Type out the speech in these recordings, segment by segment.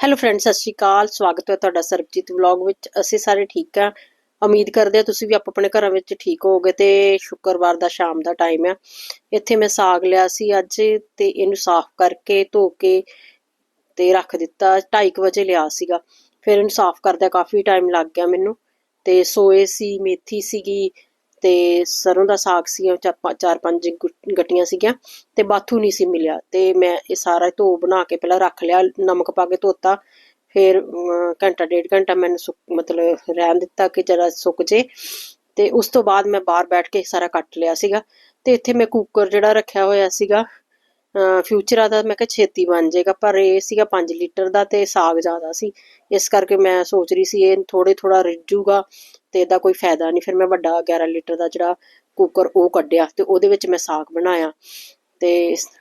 Hello friends ਸਤਿ ਸ਼੍ਰੀ ਅਕਾਲ। ਸਵਾਗਤ ਹੈ ਤੁਹਾਡਾ ਸਰਬਜੀਤ ਵਲੌਗ ਵਿੱਚ। ਅਸੀਂ ਸਾਰੇ ਠੀਕ ਆ ਉਮੀਦ ਕਰਦੇ ਆ ਤੁਸੀਂ ਵੀ ਆਪ ਆਪਣੇ ਘਰਾਂ ਵਿੱਚ ਠੀਕ ਹੋਵੋਗੇ ਤੇ ਸ਼ੁੱਕਰਵਾਰ ਦਾ ਸ਼ਾਮ ਦਾ ਟਾਈਮ ਆ ਇੱਥੇ ਮੈਂ ਸਾਗ ਲਿਆ ਸੀ ਅੱਜ ਤੇ ਇਹਨੂੰ ਸਾਫ਼ ਕਰਕੇ ਧੋ ਕੇ ਤੇ ਰੱਖ ਦਿੱਤਾ। 2:30 ਵਜੇ ਲਿਆ ਸੀਗਾ। ਫਿਰ ਇਹਨੂੰ ਸਾਫ਼ ਕਰਦਿਆਂ ਕਾਫੀ ਟਾਈਮ ਲੱਗ ਗਿਆ ਮੈਨੂੰ। ਤੇ ਸੋਏ ਸੀ, ਮੇਥੀ ਸੀਗੀ ਤੇ ਸਰੋਂ ਦਾ ਸਾਗ ਸੀ ਚਾਰ ਪੰਜ ਗੁ- ਗੱਟੀਆਂ ਸੀਗੀਆਂ ਤੇ ਬਾਥੂ ਨਹੀਂ ਸੀ ਮਿਲਿਆ ਤੇ ਮੈਂ ਇਹ ਸਾਰਾ ਧੋ ਬਣਾ ਕੇ ਪਹਿਲਾਂ ਰੱਖ ਲਿਆ, ਨਮਕ ਪਾ ਕੇ ਧੋਤਾ, ਫਿਰ ਘੰਟਾ, ਡੇਢ ਘੰਟਾ ਮੈਨੂੰ ਮਤਲਬ ਰਹਿਣ ਦਿੱਤਾ ਕਿ ਜਰਾ ਸੁੱਕ ਜੇ ਤੇ ਉਸ ਤੋਂ ਬਾਅਦ ਮੈਂ ਬਾਹਰ ਬੈਠ ਕੇ ਸਾਰਾ ਕੱਟ ਲਿਆ ਸੀਗਾ ਤੇ ਇੱਥੇ ਮੈਂ ਕੁੱਕਰ ਜਿਹੜਾ ਰੱਖਿਆ ਹੋਇਆ ਸੀਗਾ ਫਿਊਚਰ ਦਾ ਮੈਂ ਕਿਹਾ ਛੇਤੀ ਬਣ ਜਾਏਗਾ, ਪਰ ਇਹ ਸੀਗਾ 5 ਲੀਟਰ ਦਾ ਤੇ ਸਾਗ ਜ਼ਿਆਦਾ ਸੀ, ਇਸ ਕਰਕੇ ਮੈਂ ਸੋਚ ਰਹੀ ਸੀ ਇਹ ਥੋੜੇ ਥੋੜਾ ਰਿੱਜੂਗਾ ਤੇ ਇਹਦਾ ਕੋਈ ਫਾਇਦਾ ਨਹੀਂ। ਫਿਰ ਮੈਂ ਵੱਡਾ 11 ਲੀਟਰ ਦਾ ਜਿਹੜਾ ਕੁੱਕਰ ਉਹ ਕੱਢਿਆ ਤੇ ਉਹਦੇ ਵਿੱਚ ਮੈਂ ਸਾਗ ਬਣਾਇਆ। ਤੇ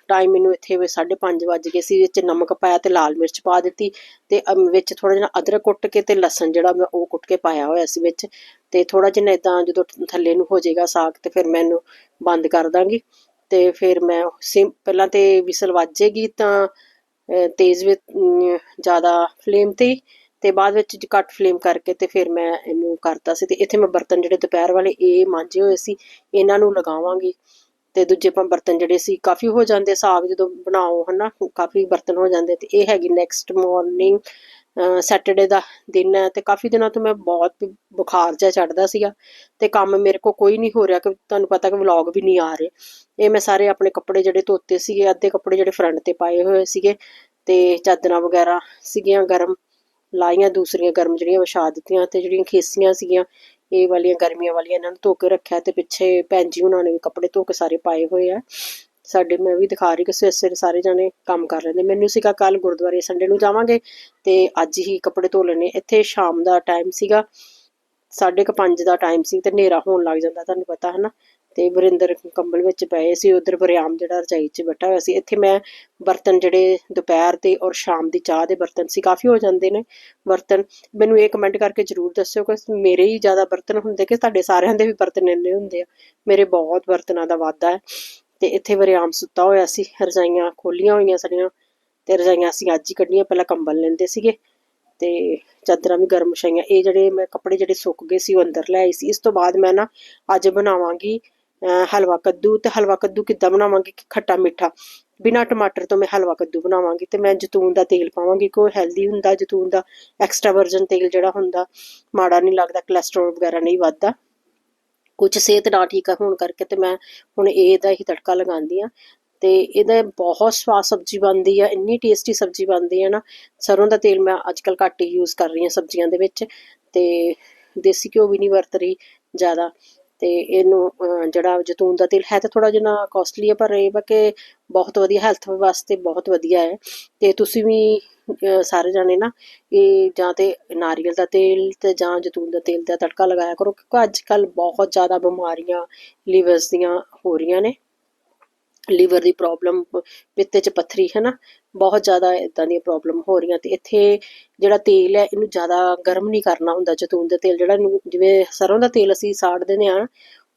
ਟਾਈਮ ਮੈਨੂੰ ਇੱਥੇ ਵੀ 5:30 ਵੱਜ ਗਏ ਸੀ, ਵਿੱਚ ਨਮਕ ਪਾਇਆ ਤੇ ਲਾਲ ਮਿਰਚ ਪਾ ਦਿੱਤੀ ਤੇ ਵਿੱਚ ਥੋੜਾ ਜਿਹਾ ਅਦਰਕ ਕੁੱਟ ਕੇ ਤੇ ਲਸਣ ਜਿਹੜਾ ਮੈਂ ਉਹ ਕੁੱਟ ਕੇ ਪਾਇਆ ਹੋਇਆ ਸੀ ਵਿੱਚ ਤੇ ਥੋੜਾ ਜਿਹਾ ਇਦਾਂ ਜਦੋਂ ਥੱਲੇ ਨੂੰ ਹੋ ਜਾਏਗਾ ਸਾਗ ਤੇ ਫਿਰ ਮੈਂ ਇਹਨੂੰ ਬੰਦ ਕਰ ਦਾਂਗੀ। ਤੇ ਫਿਰ ਮੈਂ ਸਿਮ ਪਹਿਲਾਂ ਤੇ ਵਿਸਲ ਵੱਜੇਗੀ ਤਾਂ ਤੇਜ਼ ਵਿੱਚ ਜ਼ਿਆਦਾ ਫਲੇਮ ਤੇ ਤੇ ਬਾਅਦ ਵਿੱਚ ਘੱਟ ਫਲੇਮ ਕਰਕੇ ਤੇ ਫਿਰ ਮੈਂ ਇਹਨੂੰ ਕਰਤਾ ਸੀ ਤੇ ਇੱਥੇ ਮੈਂ ਬਰਤਨ ਜਿਹੜੇ ਦੁਪਹਿਰ ਵਾਲੇ ਇਹ ਮਾਂਜੇ ਹੋਏ ਸੀ, ਇਹਨਾਂ ਨੂੰ ਲਗਾਵਾਂਗੀ। ਤੇ ਦੂਜੇ ਪਾ ਬਰਤਨ ਜਿਹੜੇ ਸੀ, ਕਾਫੀ ਹੋ ਜਾਂਦੇ ਸਾਗ ਜਦੋਂ ਬਣਾਓ, ਹਨਾ, ਕਾਫੀ ਬਰਤਨ ਹੋ ਜਾਂਦੇ ਤੇ ਇਹ ਹੈਗੀ ਨੈਕਸਟ ਮਾਰਨਿੰਗ ਸੈਟਰਡੇ ਦਾ ਦਿਨ ਹੈ ਤੇ ਕਾਫੀ ਦਿਨਾਂ ਤੋਂ ਮੈਂ ਬਹੁਤ ਬੁਖਾਰ ਜਿਹਾ ਚੜਦਾ ਸੀਗਾ ਤੇ ਕੰਮ ਮੇਰੇ ਕੋ ਕੋਈ ਨਹੀਂ ਹੋ ਰਿਹਾ ਕਿ ਤੁਹਾਨੂੰ ਪਤਾ ਕਿ ਵਲੌਗ ਵੀ ਨਹੀਂ ਆ ਰਹੇ। ਇਹ ਮੈਂ ਸਾਰੇ ਆਪਣੇ ਕੱਪੜੇ ਜਿਹੜੇ ਧੋਤੇ ਸੀਗੇ, ਅੱਧੇ ਕੱਪੜੇ ਜਿਹੜੇ ਫਰੰਟ ਤੇ ਪਾਏ ਹੋਏ ਸੀਗੇ ਤੇ ਚਾਦਰਾਂ ਵਗੈਰਾ ਸੀਗੀਆਂ ਗਰਮ। ਲਾਈਆਂ ਦੂਸਰੀਆਂ ਗਰਮ ਜਿਹੜੀਆਂ ਵਿਛਾ ਦਿੱਤੀਆਂ ਤੇ ਜਿਹੜੀਆਂ ਖੇਸੀਆਂ ਸੀਗੀਆਂ, ਇਹ ਵਾਲੀਆਂ ਗਰਮੀਆਂ ਵਾਲੀਆਂ ਇਹਨਾਂ ਨੂੰ ਧੋ ਕੇ ਰੱਖਿਆ ਤੇ ਪਿੱਛੇ ਭੈਣ ਜੀ ਉਹਨਾਂ ਨੇ ਵੀ ਕੱਪੜੇ ਧੋ ਕੇ ਸਾਰੇ ਪਾਏ ਹੋਏ ਆ। ਸਾਡੇ ਮੈਂ ਵੀ ਦਿਖਾ ਰਹੀ ਕਿ ਸਵੇਰੇ ਸਵੇਰੇ ਸਾਰੇ ਜਾਣੇ ਕੰਮ ਕਰ ਲੈਂਦੇ। ਮੈਨੂੰ ਸੀਗਾ ਕੱਲ ਗੁਰਦੁਆਰੇ ਸੰਡੇ ਨੂੰ ਜਾਵਾਂਗੇ ਤੇ ਅੱਜ ਹੀ ਕੱਪੜੇ ਧੋ ਲੈਣੇ ਇੱਥੇ ਸ਼ਾਮ ਦਾ ਟਾਈਮ ਸੀਗਾ, ਸਾਢੇ ਕੁ ਪੰਜ ਦਾ ਟਾਈਮ ਸੀ ਤੇ ਹਨੇਰਾ ਹੋਣ ਲੱਗ ਜਾਂਦਾ, ਤੁਹਾਨੂੰ ਪਤਾ ਹੈ ਨਾ ਤੇ ਵਰਿੰਦਰ ਕੰਬਲ ਵਿੱਚ ਪਏ ਸੀ, ਉਧਰ ਵਰਿਆਮ ਜਿਹੜਾ ਰਜਾਈ 'ਚ ਬੈਠਾ ਹੋਇਆ ਸੀ। ਇੱਥੇ ਮੈਂ ਬਰਤਨ ਜਿਹੜੇ ਦੁਪਹਿਰ ਦੇ ਔਰ ਸ਼ਾਮ ਦੀ ਚਾਹ ਦੇ ਬਰਤਨ ਸੀ, ਕਾਫੀ ਹੋ ਜਾਂਦੇ ਨੇ ਬਰਤਨ। ਮੈਨੂੰ ਇਹ ਕਮੈਂਟ ਕਰਕੇ ਜਰੂਰ ਦੱਸਿਓ ਕਿ ਮੇਰੇ ਹੀ ਜ਼ਿਆਦਾ ਬਰਤਨ ਹੁੰਦੇ ਕਿ ਤੁਹਾਡੇ ਸਾਰਿਆਂ ਦੇ ਵੀ ਬਰਤਨ ਇੰਨੇ ਹੁੰਦੇ ਆ? ਮੇਰੇ ਬਹੁਤ ਬਰਤਨਾਂ ਦਾ ਵਾਧਾ ਹੈ। ਤੇ ਇੱਥੇ ਵਰਿਆਮ ਸੁੱਤਾ ਹੋਇਆ ਸੀ, ਰਜਾਈਆਂ ਖੋਲੀਆਂ ਹੋਈਆਂ ਸਾਡੀਆਂ ਤੇ ਰਜਾਈਆਂ ਅਸੀਂ ਅੱਜ ਹੀ ਕੱਢੀਆਂ, ਪਹਿਲਾਂ ਕੰਬਲ ਲੈਂਦੇ ਸੀਗੇ ਤੇ ਚਾਦਰਾਂ ਵੀ ਗਰਮ ਵਿਛਾਈਆਂ। ਇਹ ਜਿਹੜੇ ਮੈਂ ਕੱਪੜੇ ਜਿਹੜੇ ਸੁੱਕ ਗਏ ਸੀ, ਉਹ ਅੰਦਰ ਲੈ ਆਈ ਸੀ। ਇਸ ਤੋਂ ਬਾਅਦ ਮੈਂ ਨਾ ਅੱਜ ਬਣਾਵਾਂਗੀ ਹਲਵਾ ਕੱਦੂ ਤੇ ਹਲਵਾ ਕੱਦੂ ਕਿੱਦਾਂ ਬਣਾਵਾਂਗੇ? ਕਿ ਖੱਟਾ ਮਿੱਠਾ। ਬਿਨਾ ਟਮਾਟਰ ਤੋਂ ਮੈਂ ਹਲਵਾ ਕੱਦੂ ਬਣਾਵਾਂਗੀ ਤੇ ਮੈਂ ਜੈਤੂਨ ਦਾ ਤੇਲ ਪਾਵਾਂਗੀ ਕੋਈ ਹੈਲਦੀ ਹੁੰਦਾ, ਜੈਤੂਨ ਦਾ ਐਕਸਟਰਾ ਵਰਜਨ ਤੇਲ ਜਿਹੜਾ ਹੁੰਦਾ, ਮਾੜਾ ਨਹੀਂ ਲੱਗਦਾ ਕੋਲੇਸਟ੍ਰੋਲ ਵਗੈਰਾ ਨਹੀਂ ਵੱਧਦਾ। ਕੁਝ ਸਿਹਤ ਨਾ ਠੀਕ ਹੋਣ ਕਰਕੇ ਤੇ ਮੈਂ ਹੁਣ ਇਹਦਾ ਹੀ ਤੜਕਾ ਲਗਾਉਂਦੀ ਆ ਤੇ ਇਹਦਾ ਬਹੁਤ ਸਵਾਦ ਸਬਜ਼ੀ ਬਣਦੀ ਆ, ਇੰਨੀ ਟੇਸਟੀ ਸਬਜ਼ੀ ਬਣਦੀ ਆ ਨਾ, ਸਰੋਂ ਦਾ ਤੇਲ ਮੈਂ ਅੱਜਕੱਲ ਘੱਟ ਹੀ ਯੂਜ਼ ਕਰ ਰਹੀ ਹਾਂ ਸਬਜ਼ੀਆਂ ਦੇ ਵਿੱਚ। ਤੇ ਦੇਸੀ ਘਿਓ ਵੀ ਨਹੀਂ ਵਰਤ ਰਹੀ ਜ਼ਿਆਦਾ। ਤੇ ਇਹਨੂੰ ਜਿਹੜਾ ਜੈਤੂਨ ਦਾ ਤੇਲ ਹੈ ਤਾਂ ਥੋੜਾ ਜਿਹਾ ਕਾਸਟਲੀ ਹੈ ਪਰ ਇਹ ਵਾ ਕਿ ਬਹੁਤ ਵਧੀਆ ਹੈਲਥ ਵਾਸਤੇ ਬਹੁਤ ਵਧੀਆ ਹੈ। ਤੇ ਤੁਸੀਂ ਵੀ ਸਾਰੇ ਜਾਣੇ ਨਾ ਇਹ ਜਾਂ ਤੇ ਨਾਰੀਅਲ ਦਾ ਤੇਲ ਤੇ ਜਾਂ ਜੈਤੂਨ ਦਾ ਤੇਲ ਦਾ ਤੜਕਾ ਲਗਾਇਆ ਕਰੋ, ਕਿਉਂਕਿ ਅੱਜ ਕੱਲ ਬਹੁਤ ਜ਼ਿਆਦਾ ਬਿਮਾਰੀਆਂ ਲਿਵਰਸ ਦੀਆਂ ਹੋ ਰਹੀਆਂ ਨੇ। ਲੀਵਰ ਦੀ ਪ੍ਰੋਬਲਮ ਪਿੱਤੇ 'ਚ ਪੱਥਰੀ ਹੈ ਨਾ ਬਹੁਤ ਜ਼ਿਆਦਾ ਇਦਾਂ ਦੀਆਂ ਪ੍ਰੋਬਲਮ ਹੋ ਰਹੀਆਂ ਤੇ ਇੱਥੇ ਜਿਹੜਾ ਤੇਲ ਹੈ ਇਹਨੂੰ ਜ਼ਿਆਦਾ ਗਰਮ ਨਹੀਂ ਕਰਨਾ ਹੁੰਦਾ ਜੈਤੂਨ ਦਾ ਤੇਲ ਜਿਹੜਾ ਜਿਵੇਂ ਸਰੋਂ ਦਾ ਤੇਲ ਅਸੀਂ ਸਾੜ ਦਿੰਦੇ ਆ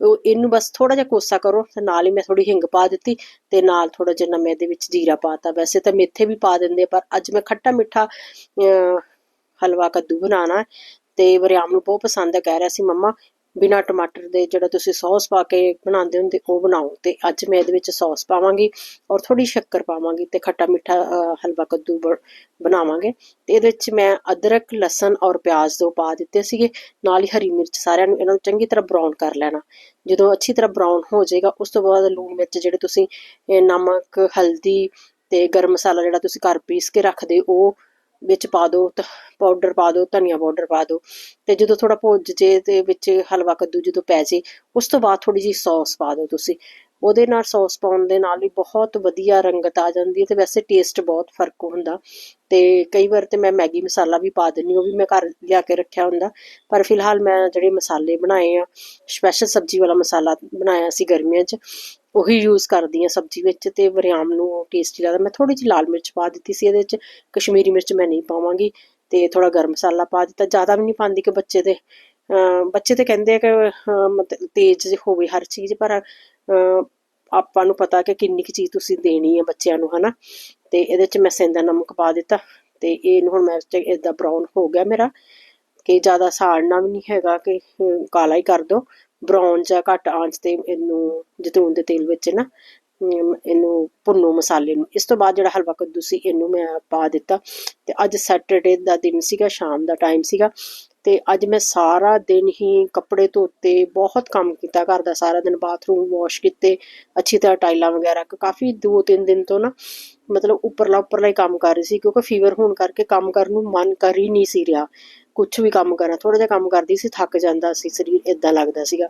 ਉਹ ਇਹਨੂੰ ਬਸ ਥੋੜਾ ਜਿਹਾ ਕੋਸਾ ਕਰੋ ਤੇ ਨਾਲ ਹੀ ਮੈਂ ਥੋੜੀ ਹਿੰਗ ਪਾ ਦਿੱਤੀ ਤੇ ਨਾਲ ਥੋੜਾ ਜਿਹਾ ਮੈਂ ਇਹਦੇ ਵਿੱਚ ਜੀਰਾ ਪਾਤਾ ਵੈਸੇ ਤਾਂ ਮੇਥੇ ਵੀ ਪਾ ਦਿੰਦੇ ਪਰ ਅੱਜ ਮੈਂ ਖੱਟਾ ਮਿੱਠਾ ਅਹ, ਹਲਵਾ ਕੱਦੂ ਬਣਾਉਣਾ ਤੇ ਵਰਿਆਮ ਨੂੰ ਬਹੁਤ ਪਸੰਦ ਹੈ ਕਹਿ ਰਿਹਾ ਸੀ ਮੰਮਾ ਬਿਨਾ ਟਮਾਟਰ ਦੇ ਜਿਹੜਾ ਤੁਸੀਂ ਸੌਸ ਪਾ ਕੇ ਬਣਾਉਂਦੇ ਹੁੰਦੇ, ਉਹ ਬਣਾਓ ਤੇ ਅੱਜ ਮੈਂ ਇਹਦੇ ਵਿੱਚ ਸੌਸ ਪਾਵਾਂਗੀ ਔਰ ਥੋੜੀ ਸ਼ੱਕਰ ਪਾਵਾਂਗੀ ਤੇ ਖੱਟਾ ਮਿੱਠਾ ਹਲਵਾ ਕੱਦੂ ਬਣਾਵਾਂਗੇ ਤੇ ਇਹਦੇ ਵਿੱਚ ਮੈਂ ਅਦਰਕ, ਲਸਣ ਔਰ ਪਿਆਜ਼ ਦੋ ਪਾ ਦਿੱਤੇ ਸੀਗੇ, ਨਾਲ ਹੀ ਹਰੀ ਮਿਰਚ ਸਾਰਿਆਂ ਨੂੰ ਇਹਨਾਂ ਨੂੰ ਚੰਗੀ ਤਰ੍ਹਾਂ ਬਰਾਊਨ ਕਰ ਲੈਣਾ। ਜਦੋਂ ਅੱਛੀ ਤਰ੍ਹਾਂ ਬਰਾਊਨ ਹੋ ਜਾਏਗਾ, ਉਸ ਤੋਂ ਬਾਅਦ ਲੂਣ ਮਿਰਚ ਜਿਹੜੇ ਤੁਸੀਂ ਨਮਕ, ਹਲਦੀ ਤੇ ਗਰਮ ਮਸਾਲਾ ਜਿਹੜਾ ਤੁਸੀਂ ਘਰ ਪੀਸ ਕੇ ਰੱਖਦੇ ਉਹ ਵਿੱਚ ਪਾ ਦਿਓ ਪਾਊਡਰ ਪਾ ਦਿਓ ਧਨੀਆ ਪਾਊਡਰ ਪਾ ਦਿਓ ਤੇ ਜਦੋਂ ਥੋੜਾ ਭੁੱਜ ਜੇ ਤੇ ਵਿੱਚ ਹਲਵਾ ਕੱਦੂ ਜਦੋਂ ਪੈ ਜੇ, ਉਸ ਤੋਂ ਬਾਅਦ ਥੋੜੀ ਜਿਹੀ ਸੌਸ ਪਾ ਦਿਓ ਤੁਸੀਂ। ਉਹਦੇ ਨਾਲ ਸੌਸ ਪਾਉਣ ਦੇ ਨਾਲ ਵੀ ਬਹੁਤ ਵਧੀਆ ਰੰਗਤ ਆ ਜਾਂਦੀ ਹੈ ਤੇ ਵੈਸੇ ਟੇਸਟ ਬਹੁਤ ਫ਼ਰਕ ਹੁੰਦਾ। ਤੇ ਕਈ ਵਾਰ ਤੇ ਮੈਂ ਮੈਗੀ ਮਸਾਲਾ ਵੀ ਪਾ ਦਿੰਨੀ ਉਹ ਵੀ ਮੈਂ ਘਰ ਲਿਆ ਕੇ ਰੱਖਿਆ ਹੁੰਦਾ। ਪਰ ਫਿਲਹਾਲ ਮੈਂ ਜਿਹੜੇ ਮਸਾਲੇ ਬਣਾਏ ਆ, ਸਪੈਸ਼ਲ ਸਬਜ਼ੀ ਵਾਲਾ ਮਸਾਲਾ ਬਣਾਇਆ ਸੀ ਗਰਮੀਆਂ 'ਚ ਉਹੀ ਯੂਜ਼ ਕਰਦੀ ਆ ਸਬਜ਼ੀ ਵਿੱਚ ਤੇ ਵਰਿਆਮ ਨੂੰ ਟੇਸਟੀ ਲੱਗਦਾ। ਮੈਂ ਥੋੜੀ ਜਿਹੀ ਲਾਲ ਮਿਰਚ ਪਾ ਦਿੱਤੀ ਸੀ ਇਹਦੇ ਵਿੱਚ ਕਸ਼ਮੀਰੀ ਮਿਰਚ ਮੈਂ ਨਹੀਂ ਪਾਵਾਂਗੀ ਤੇ ਥੋੜਾ ਗਰਮ ਮਸਾਲਾ ਪਾ ਦਿੱਤਾ। ਜ਼ਿਆਦਾ ਵੀ ਨਹੀਂ ਪਾਉਂਦੀ ਕਿ ਬੱਚੇ ਦੇ ਬੱਚੇ ਤੇ ਕਹਿੰਦੇ ਆ ਕਿ ਮਤਲਬ ਤੇਜ਼ ਹੋਵੇ ਹਰ ਚੀਜ਼ ਪਰ ਅਹ, ਆਪਾਂ ਨੂੰ ਪਤਾ ਕਿ ਕਿੰਨੀ ਕੁ ਚੀਜ਼ ਤੁਸੀਂ ਦੇਣੀ ਹੈ ਬੱਚਿਆਂ ਨੂੰ ਹਨਾ? ਤੇ ਇਹਦੇ ਚ ਮੈਂ ਸੈਂਦਾ ਨਮਕ ਪਾ ਦਿੱਤਾ ਤੇ ਇਹਨੂੰ ਹੁਣ ਮੈਂ ਇਦਾਂ ਬਰਾਊਨ ਹੋ ਗਿਆ ਮੇਰਾ ਕਿ ਜ਼ਿਆਦਾ ਸਾੜਨਾ ਵੀ ਨਹੀਂ ਹੈਗਾ ਕਿ ਕਾਲਾ ਹੀ ਕਰ ਦੋ ਬਰਾਊਨ ਜਾਂ ਘੱਟ ਆਂਚ ਤੇ ਇਹਨੂੰ ਜੈਤੂਨ ਦੇ ਤੇਲ ਵਿੱਚ ਨਾ ਇਹਨੂੰ ਭੁੰਨੋ ਮਸਾਲੇ ਨੂੰ। ਇਸ ਤੋਂ ਬਾਅਦ ਜਿਹੜਾ ਹਲਵਾ ਕੱਦੂ ਸੀ, ਇਹਨੂੰ ਮੈਂ ਪਾ ਦਿੱਤਾ। ਤੇ ਅੱਜ ਸੈਟਰਡੇ ਦਾ ਦਿਨ ਸੀਗਾ, ਸ਼ਾਮ ਦਾ ਟਾਈਮ ਸੀਗਾ। ਤੇ ਅੱਜ ਮੈਂ ਸਾਰਾ ਦਿਨ ਹੀ ਕੱਪੜੇ ਧੋਤੇ, ਬਹੁਤ ਕੰਮ ਕੀਤਾ ਘਰ ਦਾ, ਸਾਰਾ ਦਿਨ ਬਾਥਰੂਮ ਵਾਸ਼ ਕੀਤੇ, ਅੱਛੀ ਤਰ੍ਹਾਂ ਟਾਈਲਾਂ ਵਗੈਰਾ ਕਾਫੀ ਦੋ ਤਿੰਨ ਦਿਨ ਤੋਂ ਨਾ, ਮਤਲਬ ਉੱਪਰਲਾ ਉੱਪਰਲਾ ਹੀ ਕੰਮ ਕਰ ਰਹੀ ਸੀ, ਕਿਉਂਕਿ ਫੀਵਰ ਹੋਣ ਕਰਕੇ ਕੰਮ ਕਰਨ ਨੂੰ ਮਨ ਕਰ ਹੀ ਨਹੀਂ ਸੀ ਰਿਹਾ। ਕੁਝ ਵੀ ਕੰਮ ਕਰਾਂ ਥੋੜਾ ਜਿਹਾ ਕੰਮ ਕਰਦੀ ਸੀ, ਥੱਕ ਜਾਂਦਾ ਸੀ, ਸਰੀਰ ਇਦਾਂ ਲੱਗਦਾ ਸੀਗਾ।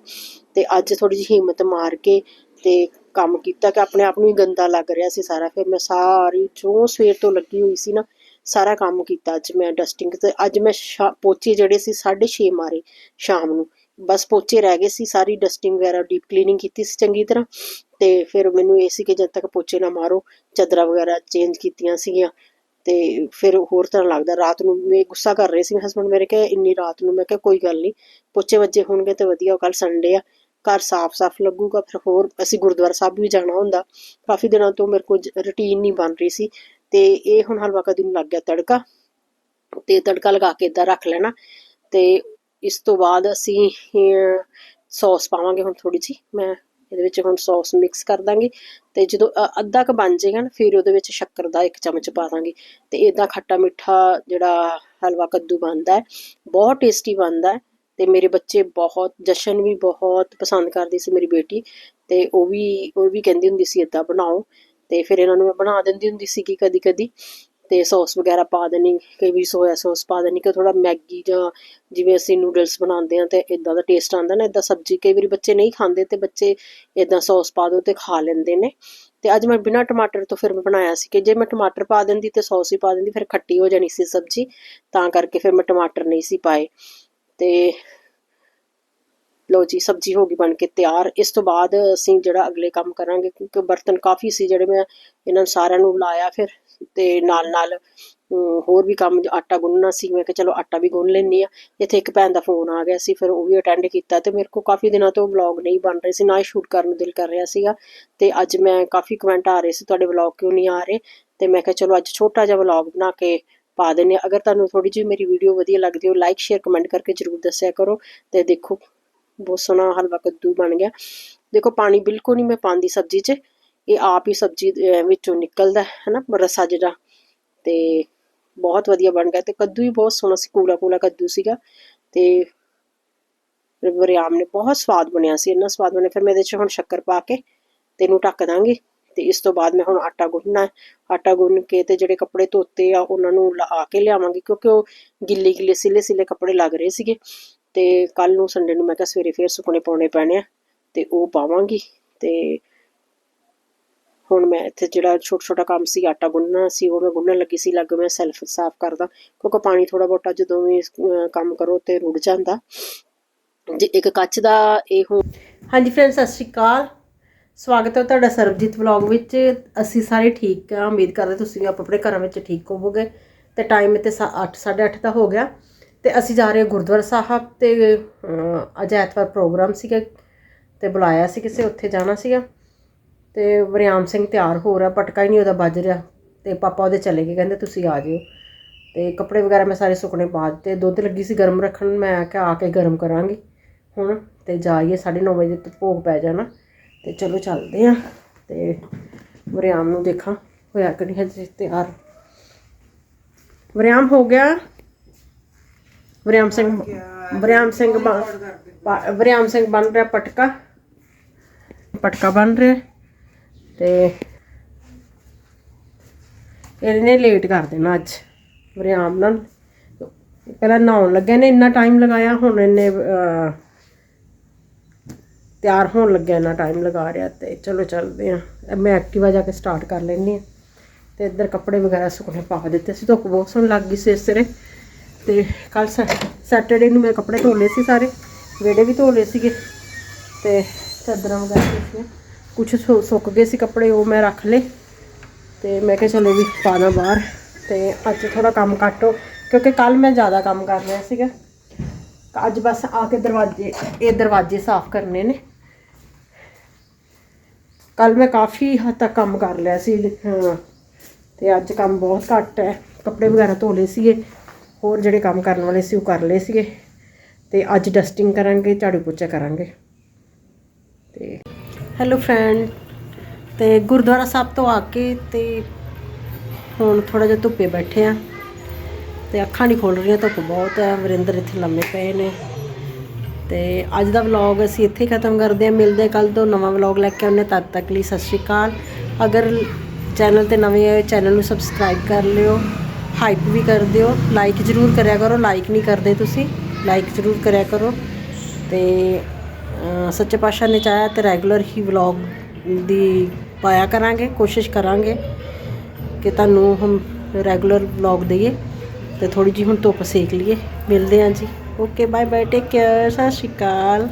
ਤੇ ਅੱਜ ਥੋੜੀ ਜਿਹੀ ਹਿੰਮਤ ਮਾਰ ਕੇ ਤੇ ਕੰਮ ਕੀਤਾ ਕਿ ਆਪਣੇ ਆਪ ਨੂੰ ਹੀ ਗੰਦਾ ਲੱਗ ਰਿਹਾ ਸੀ ਸਾਰਾ। ਫਿਰ ਮੈਂ ਸਾਰੀ, ਜੋ ਸਵੇਰ ਤੋਂ ਲੱਗੀ ਹੋਈ ਸੀ ਨਾ, ਸਾਰਾ ਕੰਮ ਕੀਤਾ ਅੱਜ ਮੈਂ ਡਸਟਿੰਗ ਤੇ। ਅੱਜ ਮੈਂ ਪੋਚੇ ਜਿਹੜੇ ਸੀ 6:30 ਮਾਰੇ ਸ਼ਾਮ ਨੂੰ। ਬਸ ਪੋਚੇ ਰਹਿ ਗਏ ਸੀ, ਸਾਰੀ ਡਸਟਿੰਗ ਵਗੈਰਾ ਡੀਪ ਕਲੀਨਿੰਗ ਕੀਤੀ ਸੀ ਚੰਗੀ ਤਰ੍ਹਾਂ। ਤੇ ਫਿਰ ਮੈਨੂੰ ਇਹ ਸੀ ਕਿ ਜਦ ਤੱਕ ਪੋਚੇ ਨਾ ਮਾਰੋ, ਚਾਦਰਾਂ ਵਗੈਰਾ ਚੇਂਜ ਕੀਤੀਆਂ ਸੀਗੀਆਂ। ਤੇ ਫਿਰ ਹੋਰ ਤਰ੍ਹਾਂ ਲੱਗਦਾ, ਰਾਤ ਨੂੰ ਮੈਂ ਗੁੱਸਾ ਕਰ ਰਹੇ ਸੀ ਹਸਬੰਡ ਮੇਰੇ ਕਿ ਇੰਨੀ ਰਾਤ ਨੂੰ? ਮੈਂ ਕਿਹਾ, ਕੋਈ ਗੱਲ ਨਹੀਂ ਪੋਚੇ ਵੱਜੇ ਹੋਣਗੇ ਤੇ ਵਧੀਆ ਕੱਲ ਸੰਡੇ ਆ, ਘਰ ਸਾਫ਼-ਸਾਫ਼ ਲੱਗੂਗਾ, ਫਿਰ ਹੋਰ ਅਸੀਂ ਗੁਰਦੁਆਰਾ ਸਾਹਿਬ ਵੀ ਜਾਣਾ ਹੁੰਦਾ। ਕਾਫੀ ਦਿਨਾਂ ਤੋਂ ਮੇਰੇ ਕੋਲ ਰੁਟੀਨ ਨਹੀਂ ਬਣ ਰਹੀ ਸੀ ਤੇ ਇਹ ਹੁਣ ਹਲਵਾ ਕਦੀ ਨੂੰ ਲੱਗ ਗਿਆ ਤੜਕਾ ਤੇ ਤੜਕਾ ਲਗਾ ਕੇ ਇਦਾਂ ਰੱਖ ਲੈਣਾ ਤੇ ਇਸ ਤੋਂ ਬਾਅਦ ਅਸੀਂ ਸੌਸ ਪਾਵਾਂਗੇ ਹੁਣ ਥੋੜੀ ਜੀ ਮੈਂ ਇਹਦੇ ਵਿੱਚ ਹੁਣ ਸੌਸ ਮਿਕਸ ਕਰ ਦਾਂਗੇ ਤੇ ਜਦੋਂ ਅੱਧਾ ਕ ਬਣ ਜਾਏਗਾ ਫਿਰ ਉਹਦੇ ਵਿੱਚ ਸ਼ੱਕਰ ਦਾ ਇੱਕ ਚਮਚ ਪਾ ਦਾਂਗੇ। ਤੇ ਇਦਾਂ ਖੱਟਾ ਮਿੱਠਾ ਜਿਹੜਾ ਹਲਵਾ ਕੱਦੂ ਬਣਦਾ ਹੈ, ਬਹੁਤ ਟੇਸਟੀ ਬਣਦਾ ਹੈ ਤੇ ਮੇਰੇ ਬੱਚੇ ਬਹੁਤ, ਜਸ਼ਨ ਵੀ ਬਹੁਤ ਪਸੰਦ ਕਰਦੀ ਸੀ ਮੇਰੀ ਬੇਟੀ ਤੇ ਉਹ ਵੀ ਉਹ ਵੀ ਕਹਿੰਦੀ ਹੁੰਦੀ ਸੀ ਇਦਾਂ ਬਣਾਓ। ਤੇ ਫਿਰ ਇਹਨਾਂ ਨੂੰ ਮੈਂ ਬਣਾ ਦਿੰਦੀ ਹੁੰਦੀ ਸੀ ਕਿ ਕਦੀ ਕਦੀ ਤੇ ਸੌਸ ਵਗੈਰਾ ਪਾ ਦੇਣੀ, ਕਈ ਵਾਰੀ ਸੋਇਆ ਸੌਸ ਪਾ ਦੇਣੀ ਕਿ ਥੋੜਾ ਮੈਗੀ ਜਾਂ ਜਿਵੇਂ ਅਸੀਂ ਨੂਡਲਸ ਬਣਾਉਂਦੇ ਆ ਤੇ ਇਦਾਂ ਦਾ ਟੇਸਟ ਆਉਂਦਾ ਨਾ ਇਦਾਂ ਸਬਜ਼ੀ ਕਈ ਵਾਰੀ ਬੱਚੇ ਨਹੀਂ ਖਾਂਦੇ ਤੇ ਬੱਚੇ ਇਦਾਂ ਸੌਸ ਪਾ ਦੋ ਤੇ ਖਾ ਲੈਂਦੇ ਨੇ। ਤੇ ਅੱਜ ਮੈਂ ਬਿਨਾਂ ਟਮਾਟਰ ਤੋਂ ਫਿਰ ਮੈਂ ਬਣਾਇਆ ਸੀ ਕਿ ਜੇ ਮੈਂ ਟਮਾਟਰ ਪਾ ਦਿੰਦੀ ਤੇ ਸੌਸ ਹੀ ਪਾ ਦਿੰਦੀ, ਫਿਰ ਖੱਟੀ ਹੋ ਜਾਣੀ ਸੀ ਸਬਜ਼ੀ, ਤਾਂ ਕਰਕੇ ਫਿਰ ਮੈਂ ਟਮਾਟਰ ਨਹੀਂ ਸੀ ਪਾਏ। ਤੇ ਲੋ ਜੀ, ਸਬਜ਼ੀ ਹੋ ਗਈ ਬਣ ਕੇ ਤਿਆਰ। ਇਸ ਤੋਂ ਬਾਅਦ ਅਸੀਂ ਜਿਹੜਾ ਅਗਲੇ ਕੰਮ ਕਰਾਂਗੇ ਕਿਉਂਕਿ ਬਰਤਨ ਕਾਫੀ ਸੀ ਜਿਹੜੇ ਮੈਂ ਇਹਨਾਂ ਨੂੰ ਸਾਰਿਆਂ ਨੂੰ ਬੁਲਾਇਆ ਫਿਰ। ਤੇ ਨਾਲ ਨਾਲ ਹੋਰ ਵੀ ਕੰਮ, ਆਟਾ ਗੁੰਨਣਾ ਸੀ। ਮੈਂ ਕਿਹਾ ਚਲੋ ਆਟਾ ਵੀ ਗੁੰਨ ਲੈਣੀ ਆ ਇੱਥੇ ਇੱਕ ਭੈਣ ਦਾ ਫੋਨ ਆ ਗਿਆ ਸੀ, ਫਿਰ ਉਹ ਵੀ ਅਟੈਂਡ ਕੀਤਾ ਤੇ ਮੇਰੇ ਕੋ ਕਾਫੀ ਦਿਨਾਂ ਤੋਂ ਵਲੌਗ ਨਹੀਂ ਬਣ ਰਹੇ ਸੀ, ਨਾ ਹੀ ਸ਼ੂਟ ਕਰਨ ਨੂੰ ਦਿਲ ਕਰ ਰਿਹਾ ਸੀਗਾ। ਤੇ ਅੱਜ ਮੈਂ ਕਾਫੀ ਕਮੈਂਟ ਆ ਰਹੇ ਸੀ, ਤੁਹਾਡੇ ਵਲੌਗ ਕਿਉਂ ਨਹੀਂ ਆ ਰਹੇ? ਤੇ ਮੈਂ ਕਿਹਾ ਚਲੋ ਅੱਜ ਛੋਟਾ ਜਿਹਾ ਵਲੌਗ ਬਣਾ ਕੇ ਪਾ ਦਿੰਨੇ ਅਗਰ ਤੁਹਾਨੂੰ ਥੋੜੀ ਜਿਹੀ ਮੇਰੀ ਵੀਡੀਓ ਵਧੀਆ ਲੱਗਦੀ ਹੋ ਲਾਈਕ ਸ਼ੇਅਰ ਕਮੈਂਟ ਕਰਕੇ ਜਰੂਰ ਦੱਸਿਆ ਕਰੋ। ਤੇ ਦੇਖੋ, ਬਹੁਤ ਸੋਹਣਾ ਹਲਵਾ ਕੱਦੂ ਬਣ ਗਿਆ। ਦੇਖੋ, ਪਾਣੀ ਬਿਲਕੁਲ ਨਹੀਂ ਮੈਂ ਪਾਉਂਦੀ ਸਬਜ਼ੀ 'ਚ। ਇਹ ਆਪ ਹੀ ਸਬਜ਼ੀ ਦੇ ਵਿੱਚੋਂ ਨਿਕਲਦਾ ਹੈ ਨਾ ਰਸਾ ਜਿਹੜਾ, ਤੇ ਬਹੁਤ ਵਧੀਆ ਬਣ ਗਿਆ, ਤੇ ਕੱਦੂ ਵੀ ਬਹੁਤ ਸੋਹਣਾ ਸੀ ਕੂਲਾ ਕੂਲਾ ਕੱਦੂ ਸੀਗਾ, ਤੇ ਵਰਿਆਮ ਨੇ ਬਹੁਤ ਸਵਾਦ ਬਣਿਆ ਸੀ, ਇੰਨਾ ਸਵਾਦ ਬਣਿਆ, ਫਿਰ ਮੈਂ ਇਹਦੇ 'ਚ ਹੁਣ ਸ਼ੱਕਰ ਪਾ ਕੇ ਤੇ ਇਹਨੂੰ ਢੱਕ ਦਾਂਗੀ, ਤੇ ਇਸ ਤੋਂ ਬਾਅਦ ਮੈਂ ਹੁਣ ਆਟਾ ਗੁੰਨਣਾ ਆਟਾ ਗੁੰਨ ਕੇ ਤੇ ਜਿਹੜੇ ਕੱਪੜੇ ਧੋਤੇ ਆ, ਉਹਨਾਂ ਨੂੰ ਲਾ ਕੇ ਲਿਆਵਾਂਗੀ, ਕਿਉਂਕਿ ਉਹ ਗਿੱਲੇ ਗਿੱਲੇ ਸਿਲੇ ਸਿਲੇ ਕੱਪੜੇ ਲੱਗ ਰਹੇ ਸੀਗੇ, ਤੇ ਕੱਲ ਨੂੰ ਸੰਡੇ ਨੂੰ ਮੈਂ ਕਿਹਾ ਸਵੇਰੇ ਫੇਰ ਸੁਕਣੇ ਪਾਉਣੇ ਪੈਣੇ ਆ, ਤੇ ਉਹ ਪਾਵਾਂਗੀ, ਤੇ ਹੁਣ ਮੈਂ ਇੱਥੇ ਜਿਹੜਾ ਛੋਟਾ ਛੋਟਾ ਕੰਮ ਸੀ ਆਟਾ ਗੁੰਨਣਾ ਸੀ ਉਹ ਮੈਂ ਗੁੰਨਣ ਲੱਗੀ ਸੀ ਲੱਗ ਮੈਂ ਸੈਲਫ ਸਾਫ਼ ਕਰਦਾ ਕਿਉਂਕਿ ਪਾਣੀ ਥੋੜਾ ਬਹੁਤਾ ਜਦੋਂ ਵੀ ਕੰਮ ਕਰੋ ਤੇ ਰੁੜ ਜਾਂਦਾ। ਜੇ ਇੱਕ ਕੱਚ ਦਾ ਇਹ ਹੋ ਹਾਂਜੀ ਫਰੈਂਡ ਸਤਿ ਸ਼੍ਰੀ ਅਕਾਲ। ਸਵਾਗਤ ਹੈ ਤੁਹਾਡਾ ਸਰਬਜੀਤ ਵਲੌਗ ਵਿੱਚ। ਅਸੀਂ ਸਾਰੇ ਠੀਕ ਆ ਉਮੀਦ ਕਰਦੇ ਤੁਸੀਂ ਵੀ ਆਪ ਆਪਣੇ ਘਰਾਂ ਵਿੱਚ ਠੀਕ ਹੋਵੋਗੇ। ਤੇ ਟਾਈਮ ਤੇ 8 8:30 ਦਾ ਹੋ ਗਿਆ। ਤੇ ਅਸੀਂ ਜਾ ਰਹੇ ਗੁਰਦੁਆਰਾ ਸਾਹਿਬ ਤੇ ਅਹ, ਅੱਜ ਐਤਵਾਰ ਪ੍ਰੋਗਰਾਮ ਸੀਗਾ ਤੇ ਬੁਲਾਇਆ ਸੀ ਕਿਸੇ ਉੱਥੇ ਜਾਣਾ ਸੀਗਾ। ਤੇ ਵਰਿਆਮ ਸਿੰਘ ਤਿਆਰ ਹੋ ਰਿਹਾ, ਪਟਕਾ ਹੀ ਨਹੀਂ ਉਹਦਾ ਵੱਜ ਰਿਹਾ ਤੇ ਪਾਪਾ ਉਹਦੇ ਚਲੇ ਗਏ, ਕਹਿੰਦੇ ਤੁਸੀਂ ਆ ਜਿਓ। ਤੇ ਕੱਪੜੇ ਵਗੈਰਾ ਮੈਂ ਸਾਰੇ ਸੁੱਕਣੇ ਪਾ ਦਿੱਤੇ, ਦੁੱਧ ਲੱਗੀ ਸੀ ਗਰਮ ਰੱਖਣ, ਮੈਂ ਆਖਿਆ ਆ ਕੇ ਗਰਮ ਕਰਾਂਗੀ ਹੁਣ ਤੇ ਜਾਈਏ 9:30 ਵਜੇ ਤੱਕ ਭੋਗ ਪੈ ਜਾਣਾ ਤੇ ਚਲੋ ਚੱਲਦੇ ਆ ਤੇ ਵਰਿਆਮ ਨੂੰ ਦੇਖਾਂ ਹੋਇਆ ਕਿ ਨਹੀਂ ਹਜੇ ਤਿਆਰ। ਵਰਿਆਮ ਹੋ ਗਿਆ। ਵਰਿਆਮ ਸਿੰਘ ਵਰਿਆਮ ਸਿੰਘ ਬਣ- ਵਰਿਆਮ ਸਿੰਘ ਬਣ ਰਿਹਾ ਪਟਕਾ। ਪਟਕਾ ਬਣ ਰਿਹਾ। ਤੇ ਇਹਨੇ ਲੇਟ ਕਰ ਦੇਣਾ ਅੱਜ। ਵਰਿਆਮ ਨਾਲ ਪਹਿਲਾਂ ਨਹਾਉਣ ਲੱਗਿਆ ਨੇ, ਇੰਨਾ ਟਾਈਮ ਲਗਾਇਆ, ਹੁਣ ਇਹਨੇ ਤਿਆਰ ਹੋਣ ਲੱਗਿਆ ਇੰਨਾ ਟਾਈਮ ਲਗਾ ਰਿਹਾ ਤੇ ਚਲੋ ਚੱਲਦੇ ਆ ਮੈਂ ਐਕਟਿਵਾ ਜਾ ਕੇ ਸਟਾਰਟ ਕਰ ਲੈਂਦੀ ਆ ਤੇ ਇੱਧਰ ਕੱਪੜੇ ਵਗੈਰਾ ਸੁੱਕਣੇ ਪਾ ਦਿੱਤੇ ਸੀ, ਧੁੱਪ ਬਹੁਤ ਸੋਹਣ ਲੱਗ ਗਈ ਸੀ ਇਸ ਸਿਰੇ ਤੇ ਕੱਲ ਸੈਟਰਡੇ ਨੂੰ ਮੈਂ ਕੱਪੜੇ ਧੋ ਲਏ ਸੀ ਸਾਰੇ ਵੇੜੇ ਵੀ ਧੋ ਲਏ ਸੀਗੇ। ਤੇ ਚਾਦਰਾਂ ਵਗੈਰਾ ਸੀ ਕੁਝ ਸੁੱਕ ਗਏ ਸੀ ਕੱਪੜੇ, ਉਹ ਮੈਂ ਰੱਖ ਲਏ। ਤੇ ਮੈਂ ਕਿਹਾ ਚਲੋ ਵੀ ਪਾਣਾ ਬਾਹਰ। ਤੇ ਅੱਜ ਥੋੜਾ ਕੰਮ ਘੱਟੋ ਕਿਉਂਕਿ ਕੱਲ ਮੈਂ ਜ਼ਿਆਦਾ ਕੰਮ ਕਰ ਰਿਹਾ ਸੀਗਾ। ਅੱਜ ਬਸ ਆ ਕੇ ਦਰਵਾਜ਼ੇ, ਇਹ ਦਰਵਾਜ਼ੇ ਸਾਫ਼ ਕਰਨੇ ਨੇ। ਕੱਲ ਮੈਂ ਕਾਫੀ ਹੱਦ ਤੱਕ ਕੰਮ ਕਰ ਲਿਆ ਸੀ। ਹਾਂ, ਤੇ ਅੱਜ ਕੰਮ ਬਹੁਤ ਘੱਟ ਹੈ। ਕੱਪੜੇ ਵਗੈਰਾ ਧੋ ਲਏ ਸੀਗੇ। ਹੋਰ ਜਿਹੜੇ ਕੰਮ ਕਰਨ ਵਾਲੇ ਸੀ, ਉਹ ਕਰ ਲਏ ਸੀਗੇ। ਤੇ ਅੱਜ ਡਸਟਿੰਗ ਕਰਾਂਗੇ, ਝਾੜੂ ਪੋਚਾ ਕਰਾਂਗੇ। ਹੈਲੋ ਫਰੈਂਡ ਤੇ ਗੁਰਦੁਆਰਾ ਸਾਹਿਬ ਤੋਂ ਆ ਕੇ ਤੇ ਹੁਣ ਥੋੜਾ ਜਿਹਾ ਧੁੱਪੇ ਬੈਠੇ ਆ। ਤੇ ਅੱਖਾਂ ਨਹੀਂ ਖੋਲ ਰਹੀਆਂ, ਧੁੱਪ ਬਹੁਤ ਹੈ ਵਰਿੰਦਰ ਇੱਥੇ ਲੰਮੇ ਪਏ ਨੇ। ਤੇ ਅੱਜ ਦਾ ਵਲੌਗ ਅਸੀਂ ਇੱਥੇ ਖਤਮ ਕਰਦੇ ਹਾਂ। ਮਿਲਦੇ ਕੱਲ ਤੋਂ ਨਵਾਂ ਵਲੌਗ ਲੈ ਕੇ ਆਉਂਦੇ ਤਦ ਤੱਕ ਲਈ ਸਤਿ ਸ਼੍ਰੀ ਅਕਾਲ। ਅਗਰ ਚੈਨਲ ਤੇ ਨਵੇਂ ਆਏ, ਚੈਨਲ ਨੂੰ ਸਬਸਕ੍ਰਾਈਬ ਕਰ ਲਿਓ। ਹਾਈਪ ਵੀ ਕਰ ਦਿਓ। ਲਾਈਕ ਜ਼ਰੂਰ ਕਰਿਆ ਕਰੋ। ਲਾਈਕ ਨਹੀਂ ਕਰਦੇ ਤੁਸੀਂ ਲਾਈਕ ਜ਼ਰੂਰ ਕਰਿਆ ਕਰੋ। ਤੇ ਸੱਚੇ ਪਾਤਸ਼ਾਹ ਨੇ ਚਾਹਿਆ ਤੇ ਰੈਗੂਲਰ ਹੀ ਵਲੌਗ ਦੀ ਪਾਇਆ ਕਰਾਂਗੇ, ਕੋਸ਼ਿਸ਼ ਕਰਾਂਗੇ ਕਿ ਤੁਹਾਨੂੰ ਹਮ ਰੈਗੂਲਰ ਵਲੌਗ ਦਈਏ ਤੇ ਥੋੜੀ ਜੀ ਹੁਣ ਧੁੱਪ ਸੇਕ ਲਈਏ। ਮਿਲਦੇ ਹਾਂ ਜੀ। Okay bye bye take care ਸਤਿ ਸ਼੍ਰੀ ਅਕਾਲ।